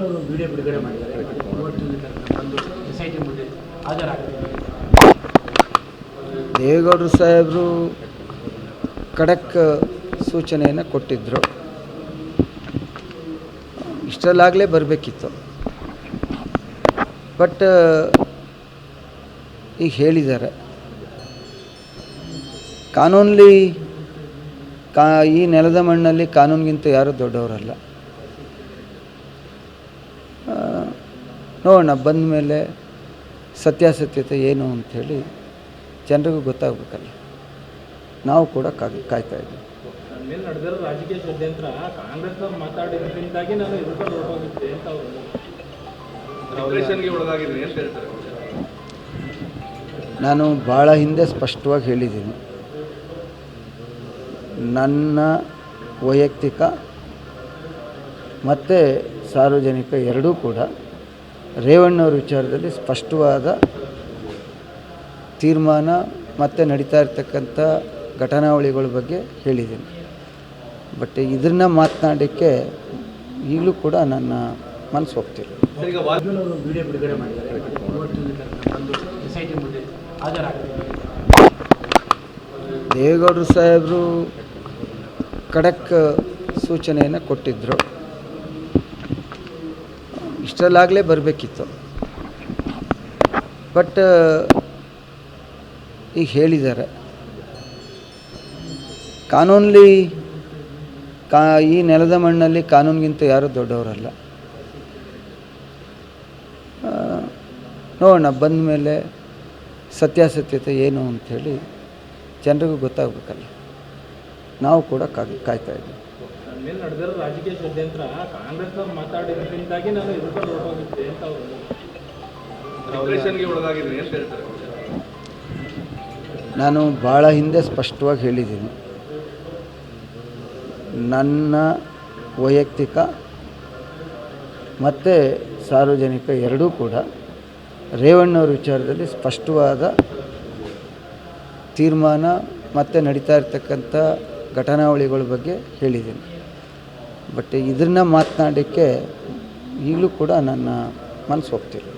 ಅವರು ವಿಡಿಯೋ ಬಿಡುಗಡೆ ಮಾಡಿದ್ದಾರೆ. ಇವತ್ತಿನ ತನಕ ಬಂದು ಎಸ್ ಐ ಟಿ ಮುಂದೆ ದೇವೇಗೌಡರು ಸಾಹೇಬರು ಖಡಕ್ ಸೂಚನೆಯನ್ನು ಕೊಟ್ಟಿದ್ದರು ಇಷ್ಟರಲ್ಲಾಗಲೇ ಬರಬೇಕಿತ್ತು. ಬಟ್, ಈಗ ಹೇಳಿದ್ದಾರೆ. ಕಾನೂನಲ್ಲಿ ಕಾ, ಈ ನೆಲದ ಮಣ್ಣಲ್ಲಿ ಕಾನೂನಿಗಿಂತ ಯಾರೂ ದೊಡ್ಡವರಲ್ಲ. ನೋಡೋಣ ಬಂದ ಮೇಲೆ ಸತ್ಯಾಸತ್ಯತೆ ಏನು ಅಂಥೇಳಿ ಜನರಿಗೂ ಗೊತ್ತಾಗಬೇಕಲ್ಲ. ನಾವು ಕೂಡ ಕಾಯಿ ಕಾಯ್ತಾ ಇದ್ದೀವಿ. ನನ್ನ ಮೇಲೆ ನಡೆದಿರೋ ರಾಜಕೀಯ ಷಡ್ಯಂತ್ರ ಕಾಂಗ್ರೆಸ್ನವ್ರು ಮಾತಾಡಿದ್ರಿಂದಾಗಿ ನಾನು ಹೊರಟೋಗಿದ್ದೆ ಅಂತ ಅವರು ನಾನು ಭಾಳ ಹಿಂದೆ ಸ್ಪಷ್ಟವಾಗಿ ಹೇಳಿದ್ದೀನಿ. ನನ್ನ ವೈಯಕ್ತಿಕ ಮತ್ತು ಸಾರ್ವಜನಿಕ ಎರಡೂ ಕೂಡ ರೇವಣ್ಣವ್ರ ವಿಚಾರದಲ್ಲಿ ಸ್ಪಷ್ಟವಾದ ತೀರ್ಮಾನ ಮತ್ತು ನಡೀತಾ ಇರ್ತಕ್ಕಂಥ ಘಟನಾವಳಿಗಳ ಬಗ್ಗೆ ಹೇಳಿದ್ದೀನಿ. ಬಟ್ ಇದನ್ನು ಮಾತನಾಡೋಕ್ಕೆ ಈಗಲೂ ಕೂಡ ನನ್ನ ಮನಸ್ಸು ಹೋಗ್ತಿಲ್ಲ. ದೇವೇಗೌಡರು ಸಾಹೇಬರು ಖಡಕ್ ಸೂಚನೆಯನ್ನು ಕೊಟ್ಟಿದ್ದರು ಇಷ್ಟರಲ್ಲಾಗಲೇ ಬರಬೇಕಿತ್ತು. ಬಟ್ ಈಗ ಹೇಳಿದ್ದಾರೆ. ಕಾನೂನಲ್ಲಿ ಕಾ, ಈ ನೆಲದ ಮಣ್ಣಲ್ಲಿ ಕಾನೂನಿಗಿಂತ ಯಾರೂ ದೊಡ್ಡವರಲ್ಲ. ನೋಡೋಣ, ಬಂದ ಮೇಲೆ ಸತ್ಯಾಸತ್ಯತೆ ಏನು ಅಂಥೇಳಿ ಜನರಿಗೂ ಗೊತ್ತಾಗಬೇಕಲ್ಲ. ನಾವು ಕೂಡ ಕಾಯ್ ಕಾಯ್ತಾ ಇದ್ದೀವಿ. ನನ್ನ ಮೇಲೆ ನಡೆದಿರೋ ರಾಜಕೀಯ ಷಡ್ಯಂತ್ರ ಕಾಂಗ್ರೆಸ್ನವ್ರು ಮಾತಾಡಿದ್ರಿಂದಾಗಿ ನಾನು ಎದುರು ಹೊರಟೋಗಿದ್ದೆ ಅಂತ ಅವರು ಒಳಗಾಗಿದ್ದೀನಿ ಅಂತ ಹೇಳ್ತಾರೆ. ನಾನು ಭಾಳ ಹಿಂದೆ ಸ್ಪಷ್ಟವಾಗಿ ಹೇಳಿದ್ದೀನಿ. ನನ್ನ ವೈಯಕ್ತಿಕ ಮತ್ತು ಸಾರ್ವಜನಿಕ ಎರಡೂ ಕೂಡ ರೇವಣ್ಣವ್ರ ವಿಚಾರದಲ್ಲಿ ಸ್ಪಷ್ಟವಾದ ತೀರ್ಮಾನ ಮತ್ತು ನಡೀತಾ ಇರ್ತಕ್ಕಂಥ ಘಟನಾವಳಿಗಳ ಬಗ್ಗೆ ಹೇಳಿದ್ದೀನಿ. ಬಟ್ ಇದನ್ನ ಮಾತನಾಡೋಕ್ಕೆ ಈಗಲೂ ಕೂಡ ನನ್ನ ಮನಸ್ಸು ಹೋಗ್ತಿಲ್ಲ